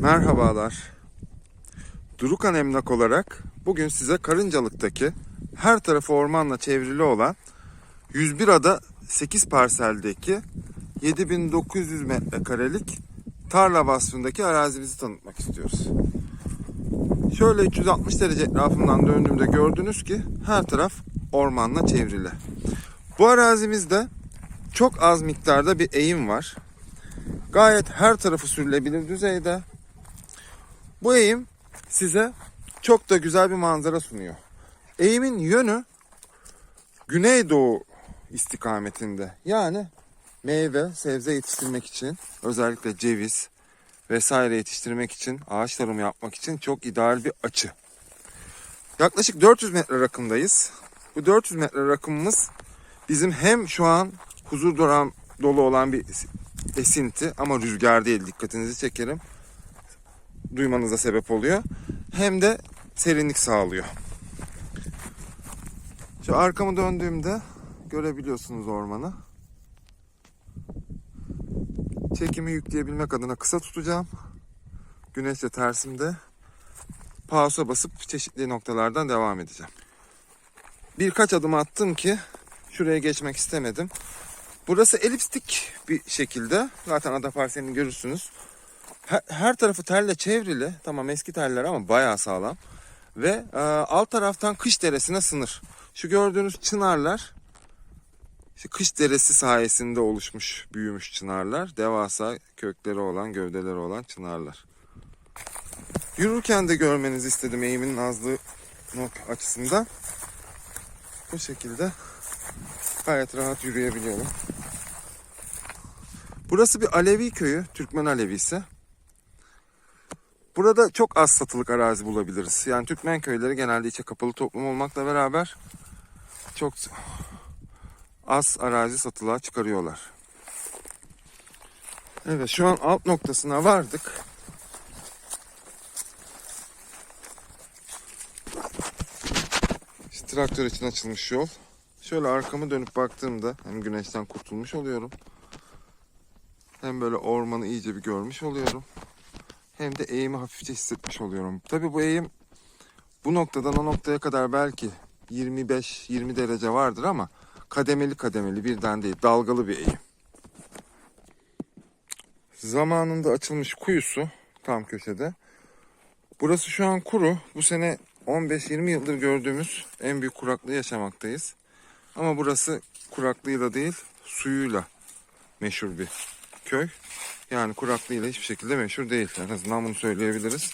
Merhabalar. Durukan Emlak olarak bugün size Karıncalık'taki her tarafı ormanla çevrili olan 101 ada 8 parseldeki 7900 metrekarelik tarla vasfındaki arazimizi tanıtmak istiyoruz. Şöyle 360 derece etrafından döndüğümde gördünüz ki her taraf ormanla çevrili. Bu arazimizde çok az miktarda bir eğim var. Gayet her tarafı sürülebilir düzeyde. Bu eğim size çok da güzel bir manzara sunuyor. Eğimin yönü güneydoğu istikametinde. Yani meyve, sebze yetiştirmek için özellikle ceviz vesaire yetiştirmek için, ağaç tarımı yapmak için çok ideal bir açı. Yaklaşık 400 metre rakımdayız. Bu 400 metre rakımımız bizim hem şu an huzur doran dolu olan bir esinti ama rüzgar değil dikkatinizi çekerim. Duymanıza sebep oluyor. Hem de serinlik sağlıyor. Şu arkamı döndüğümde görebiliyorsunuz ormanı. Çekimi yükleyebilmek adına kısa tutacağım. Güneşle tersimde. Pausa basıp çeşitli noktalardan devam edeceğim. Birkaç adım attım ki şuraya geçmek istemedim. Burası elipstik bir şekilde. Zaten ada parselini görürsünüz. Her, her tarafı telle çevrili. Tamam eski teller ama bayağı sağlam. Ve e, alt taraftan kış deresine sınır. Şu gördüğünüz çınarlar işte kış deresi sayesinde oluşmuş, büyümüş çınarlar. Devasa kökleri olan, gövdeleri olan çınarlar. Yürürken de görmenizi istedim eğimin azlığı nok- açısından. Bu şekilde gayet rahat yürüyebiliyorum. Burası bir Alevi köyü, Türkmen Alevisi. Burada çok az satılık arazi bulabiliriz. Yani Türkmen köyleri genelde içe kapalı toplum olmakla beraber çok az arazi satılığa çıkarıyorlar. Evet şu an alt noktasına vardık. İşte traktör için açılmış yol. Şöyle arkamı dönüp baktığımda hem güneşten kurtulmuş oluyorum. Hem böyle ormanı iyice bir görmüş oluyorum. Hem de eğimi hafifçe hissetmiş oluyorum. Tabi bu eğim bu noktadan o noktaya kadar belki 25-20 derece vardır ama kademeli kademeli birden değil dalgalı bir eğim. Zamanında açılmış kuyusu tam köşede. Burası şu an kuru. Bu sene 15-20 yıldır gördüğümüz en büyük kuraklığı yaşamaktayız. Ama burası kuraklığıyla değil suyuyla meşhur bir köy. Yani kuraklığıyla hiçbir şekilde meşhur değil. En azından bunu söyleyebiliriz.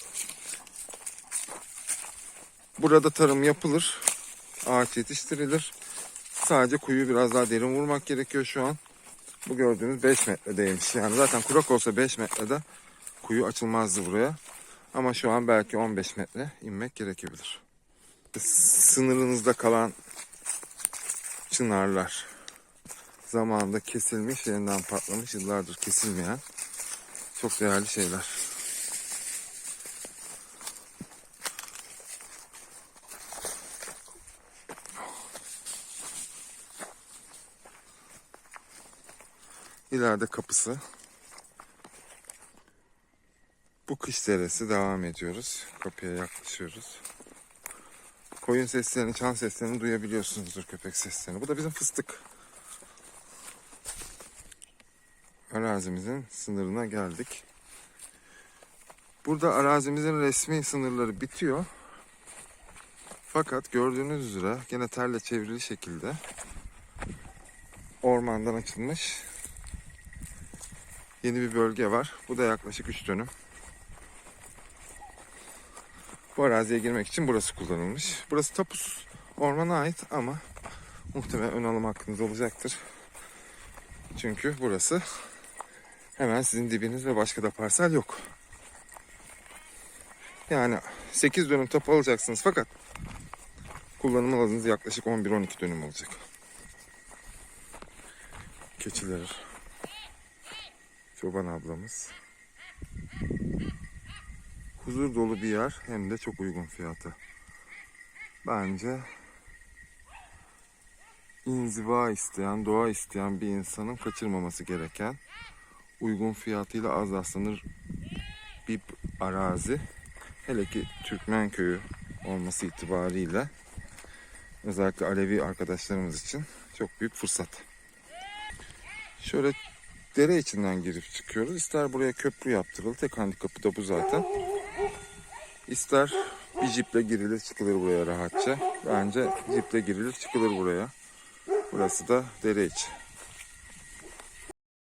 Burada tarım yapılır. Ağaç yetiştirilir. Sadece kuyuyu biraz daha derin vurmak gerekiyor şu an. Bu gördüğünüz 5 metredeymiş. Yani zaten kurak olsa 5 metrede kuyu açılmazdı buraya. Ama şu an belki 15 metre inmek gerekebilir. Sınırınızda kalan çınarlar zamanında kesilmiş, yeniden patlamış, yıllardır kesilmeyen çok değerli şeyler. İleride kapısı. Bu kış deresi devam ediyoruz. Kapıya yaklaşıyoruz. Koyun seslerini, çan seslerini duyabiliyorsunuzdur köpek seslerini. Bu da bizim fıstık. Arazimizin sınırına geldik. Burada arazimizin resmi sınırları bitiyor. Fakat gördüğünüz üzere gene terle çevrili şekilde ormandan açılmış yeni bir bölge var. Bu da yaklaşık 3 dönüm. Bu araziye girmek için burası kullanılmış. Burası tapusuz ormana ait ama muhtemelen ön alım hakkınız olacaktır. Çünkü burası hemen sizin dibiniz ve başka da parsel yok. Yani 8 dönüm tapu alacaksınız fakat kullanım alanınız yaklaşık 11-12 dönüm olacak. Keçiler, çoban ablamız. Huzur dolu bir yer hem de çok uygun fiyata. Bence inziva isteyen, doğa isteyen bir insanın kaçırmaması gereken uygun fiyatıyla az rastlanır bir arazi. Hele ki Türkmen köyü olması itibariyle özellikle Alevi arkadaşlarımız için çok büyük fırsat. Şöyle dere içinden girip çıkıyoruz. İster buraya köprü yaptırılır. Tek handikapı da bu zaten. İster bir jiple girilir çıkılır buraya rahatça. Bence jiple girilir çıkılır buraya. Burası da dere içi.